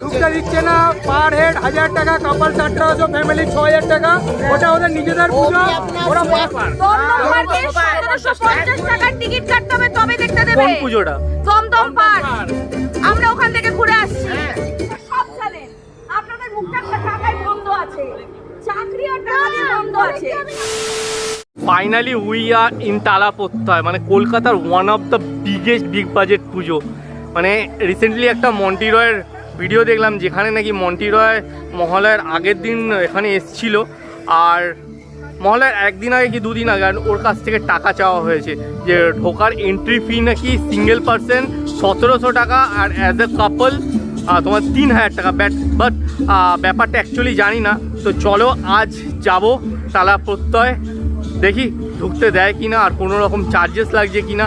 ঢুকতে দিচ্ছে না পার হেড হাজার টাকা কাপাল আঠারোশো ফ্যামিলি ছ হাজার টাকা। ওটা ওদের নিজেদের পুজো ওরা পার দমদমপাড়কে 1750 টাকার টিকিট কাটতে হবে তবে দেখতে দেবে। কোন পুজোটা? দমদম পার্ক আমরা ওখান থেকে ঘুরে আসছি। সব জানেন আপনাদের মুখটা টাকায় বন্ধ আছে। চাকরি আর টাকা বন্ধ আছে। ফাইনালি উই আর ইন তালাপত্তায় মানে কলকাতার one of the biggest big budget puja. মানে রিসেন্টলি একটা মন্টি রয়ের ভিডিও দেখলাম যেখানে নাকি মন্টি রয় মহালয়ের আগের দিন এখানে এসছিল। আর মহালয়ের একদিন আগে কি দুদিন আগে ওর কাছ থেকে টাকা চাওয়া হয়েছে। যে ঢোকার এন্ট্রি ফি নাকি সিঙ্গেল পার্সন সতেরোশো টাকা আর অ্যাজ এ কাপল তোমার তিন হাজার টাকা। ব্যাট বাট ব্যাপারটা অ্যাকচুয়ালি জানি না। তো চলো আজ যাব তালা প্রত্যয়। দেখি ঢুকতে দেয় কি না আর কোনো রকম চার্জেস লাগছে কি না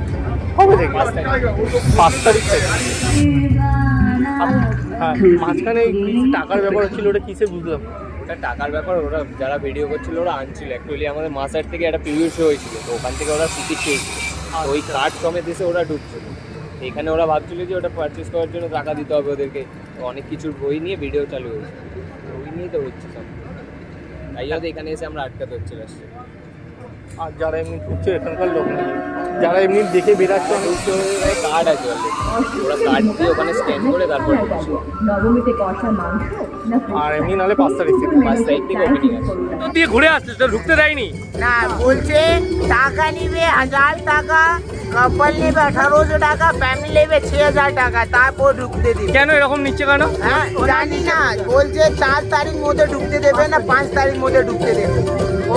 কবে থেকে পাঁচ তারিখ থেকে। হ্যাঁ মাঝখানে টাকার ব্যাপার হচ্ছিল ওটা কিসে বুঝলাম ওটা টাকার ব্যাপার ওরা যারা ভিডিও করছিল ওরা আনছিল। অ্যাকচুয়ালি আমাদের মাসার থেকে একটা পিভিউ শো হয়েছিল তো ওখান থেকে ওরা টিকিট চেয়েছিল। ওই কার্ড সমেত এসে ওরা ঢুকছিল। এখানে ওরা ভাবছিল যে ওটা পারচেস করার জন্য টাকা দিতে হবে ওদেরকে। অনেক কিছুর বই নিয়ে ভিডিও চালু হয়েছে। তো ওই নিয়েই তো হচ্ছে সব। তাই হয়তো এখানে এসে আমরা আটকাতে হচ্ছে লাস্টে আর যারা এমনি ঢুকছে এখানকার লোক নাকি যারা এমনি দেখে বেরাচ্ছে কার্ড আছে ওরা কার্ড দিয়ে ওখানে স্ক্যান করে তারপর না আর এমনি নাহলে পাঁচ তারিখ থেকে। পাঁচ তারিখ থেকে ওপেনিং আছে। তো দিয়ে ঘুরে আসছে তো ঢুকতে দেয়নি? না বলছে টাকা নিবে হাজার টাকা কাপল নেবে আঠারোশো টাকা ফ্যামিলি নেবে ছ হাজার টাকা তারপর ঢুকতে দিবে। কেন এরকম নিচ্ছে কেন? হ্যাঁ জানি না বলছে চার তারিখ মধ্যে ঢুকতে দেবে না পাঁচ তারিখ মধ্যে ঢুকতে দেবে।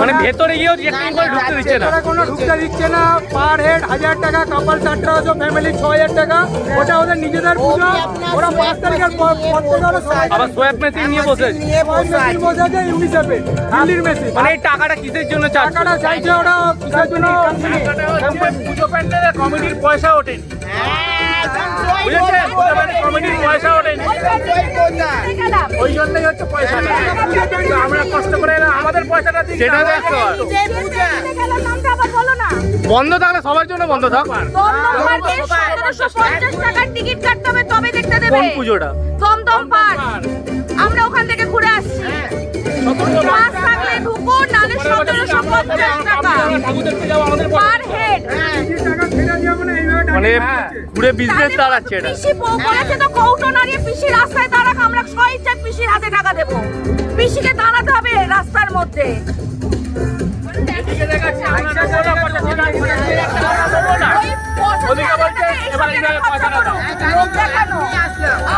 মানে ভেতরে গিয়েও চেকিং করে ঢুকতে দিচ্ছে না। কোনো ঢুকতে দিচ্ছে না। পার হেড হাজার টাকা কাপাল আঠারোশো ফ্যামিলি ছ হাজার টাকা। ওটা ওদের নিজেদের পুজো। ওরা পাঁচ তারিখের পর আবার সোয়াব মেশিন নিয়ে বসে। বসে আছে ইউনিসেফে দিল্লির মেশিন মানে এই টাকাটা কিসের জন্য চার্জ টাকাটা চাইছে ওরা কিসের জন্য? পুজো প্যান্ডেলের কমিটির পয়সা ওঠেনি। বুঝেছেন? কমিটির পয়সা ওঠেনি। ওই বন্ধ থাকলে সবার জন্য বন্ধ থাক। দমদমপাড়কে 1750 টাকার টিকিট কাটতে হবে তবে কোন পুজোটা? আমরা ওখান থেকে ঘুরে আসছি পার হেড। মানে আছে। ঘুরে বিজনেস চালাচ্ছে এটা। পিসি বউ বলেছে তো কৌটো নাড়িয়ে পিসি রাস্তায় দাঁড়াক আমরা স্বইচ্ছায় পিসির হাতে টাকা দেবো। পিসিকে দাঁড়াতে হবে রাস্তার মধ্যে।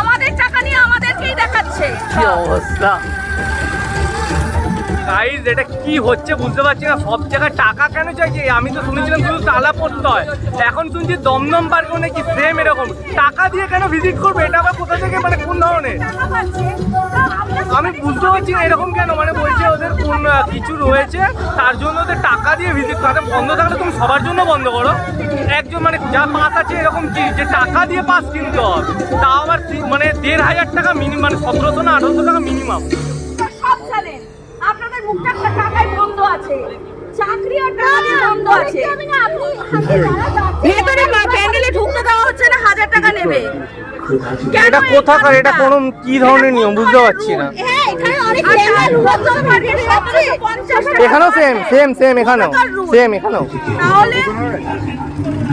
আমাদের টাকা নিয়ে আমাদেরকেই দেখাচ্ছে। কি অবস্থা? গাইজ এটা কি হচ্ছে বুঝতে পারছি না। সব জায়গায় টাকা কেন চাইছে? আমি তো শুনেছিলাম শুধু তালা পড়তে হয়। এখন শুনছি দমদম পার্কেও নাকি সেম এরকম। টাকা দিয়ে কেন ভিজিট করবে? এটা আবার কোথা থেকে? মানে কোন ধরনের? আমি বুঝতে পারছি না এরকম কেন। মানে বলছে ওদের কোন কিছু রয়েছে, তার জন্য ওদের টাকা দিয়ে ভিজিট করতে বন্ধ থাকলে তুমি সবার জন্য বন্ধ করো। একজন মানে যা পাস আছে এরকম কি? যে টাকা দিয়ে পাস কিনতে হবে। তাও আবার মানে দেড় হাজার টাকা মিনিমাম মানে সতেরোশো না আঠারোশো টাকা মিনিমাম আপনাদের মুখটা টাকায় বন্ধ আছে। চাকরি আর টাকা দিয়ে বন্ধ আছে। ভেতরে মা- প্যান্ডেলে ঢুকতে দেওয়া হচ্ছে না হাজার টাকা নেবে। এটা কোথাকার? এটা কোন কি ধরনের নিয়ম? বুঝতে পারছি না। হ্যাঁ এখানেও সেম সেম সেম এখানেও। সেম এখানেও। তাহলে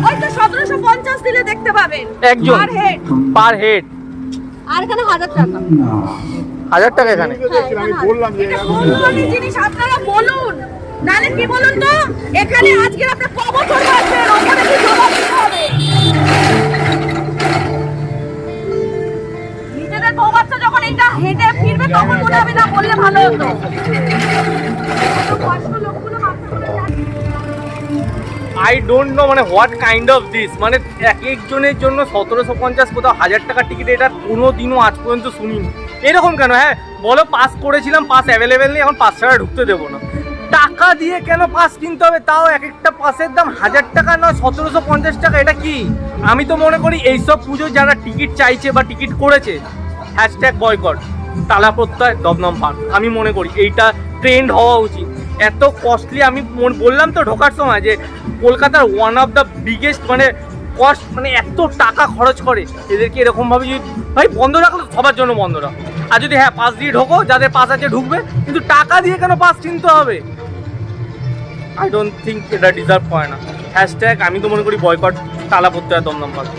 ওই সতেরোশো পঞ্চাশ দিলে দেখতে পাবেন। একজন পার হেড আর এখানে হাজার টাকা। হাজার টাকা এখানে। আমি বললাম যে এটা কোন ধরনের জিনিস? আপনারা বলুন। নালে কি বলুন তো? এখানে আজকে আপনার ক বছর বাঁচবেন ওখানে কি জবাব দিতে হবে? নিজেদের বউ বাচ্চা যখন এটা হেঁটে ফিরবে তখন মনে হবে না বললে ভালো হতো। এত কষ্ট লোকগুলো মাথা করে যাচ্ছে। আই ডোন্ট নো মানে হোয়াট কাইন্ড অফ দিস মানে এক একজনের জন্য সতেরোশো পঞ্চাশ কোথাও হাজার টাকা টিকিট এটা কোনো দিনও আজ পর্যন্ত শুনিনি। এরকম কেন? হ্যাঁ বলো পাস করেছিলাম পাস অ্যাভেলেবেল নেই, এখন পাস ছাড়া ঢুকতে দেবো না। টাকা দিয়ে কেন পাস কিনতে হবে? তাও এক একটা পাসের দাম হাজার টাকা নয়, সতেরোশো পঞ্চাশ টাকা। এটা কি? আমি তো মনে করি এইসব পুজো যারা টিকিট চাইছে বা টিকিট করেছে হ্যাশট্যাগ বয়কট তালা প্রত্যয়, দমদম পার্ক আমি মনে করি এইটা ট্রেন্ড হওয়া উচিত। এত কস্টলি আমি বললাম তো ঢোকার সময় যে কলকাতার ওয়ান অফ দ্য বিগেস্ট মানে কস্ট মানে এত টাকা খরচ করে। এদেরকে এরকমভাবে যদি ভাই, বন্ধ রাখলে সবার জন্য বন্ধ রাখো। আর যদি হ্যাঁ পাস দিয়ে ঢোকো, যাদের পাস আছে ঢুকবে, কিন্তু টাকা দিয়ে কেন পাস কিনতে হবে? আই ডোন্ট থিঙ্ক এটা ডিজার্ভ করে না। হ্যাশট্যাগ আমি তো মনে করি বয়কট তালা পড়তে হয় দমদম পার্ক